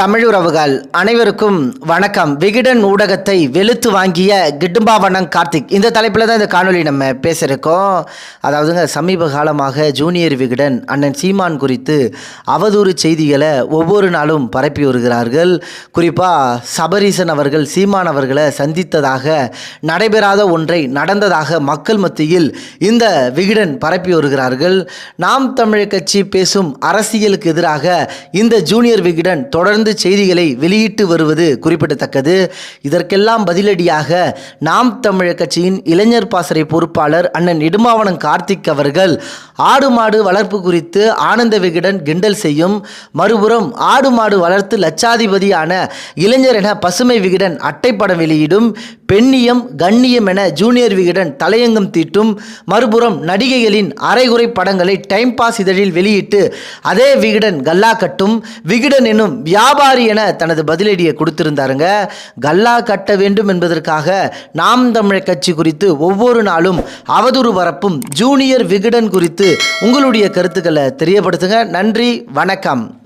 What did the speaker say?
தமிழுறவுகள் அனைவருக்கும் வணக்கம். விகிடன் ஊடகத்தை வெளுத்து வாங்கிய கிட்டும்பாவனம் கார்த்திக். இந்த தலைப்பில் தான் இந்த காணொளி நம்ம பேசியிருக்கோம் அதாவதுங்க சமீப காலமாக ஜூனியர் விகடன் அண்ணன் சீமான் குறித்து அவதூறு செய்திகளை ஒவ்வொரு நாளும் பரப்பி வருகிறார்கள். குறிப்பாக சபரீசன் அவர்கள் சீமான் அவர்களை சந்தித்ததாக நடைபெறாத ஒன்றை நடந்ததாக மக்கள் மத்தியில் இந்த விகிடன் பரப்பி வருகிறார்கள். நாம் தமிழர் கட்சி பேசும் அரசியலுக்கு எதிராக இந்த ஜூனியர் விகிடன் தொடர்ந்து தொடர்ந்து செய்திகளை வெளியிட்டு வருவது குறிப்பிடத்தக்கது. இதற்கெல்லாம் பதிலடியாக நாம் தமிழர் கட்சியின் இளைஞர் பாசறை பொறுப்பாளர் அண்ணன் இடுமாவனம் கார்த்திக் அவர்கள் ஆடு மாடு வளர்ப்பு குறித்து ஆனந்த விகடன் கிண்டல் செய்யும் மறுபுறம் ஆடு மாடு வளர்த்து லட்சாதிபதியான இளைஞர் என பசுமை விகடன் அட்டைப்படம் வெளியிடும் பெண்ணியம் கண்ணியம் என ஜூனியர் விகடன் தலையங்கம் தீட்டும் மறுபுறம் நடிகைகளின் அரைகுறை படங்களை டைம் பாஸ் இதழில் வெளியிட்டு அதே விகடன் கல்லா கட்டும் விகடன் எனும் வியாபாரி என தனது பதிலடியை கொடுத்திருந்தாருங்க. கல்லா கட்ட வேண்டும் என்பதற்காக நாம் தமிழர் கட்சி குறித்து ஒவ்வொரு நாளும் அவதூறு பரப்பும் ஜூனியர் விகடன் குறித்து உங்களுடைய கருத்துக்களை தெரியப்படுத்துங்க. நன்றி வணக்கம்.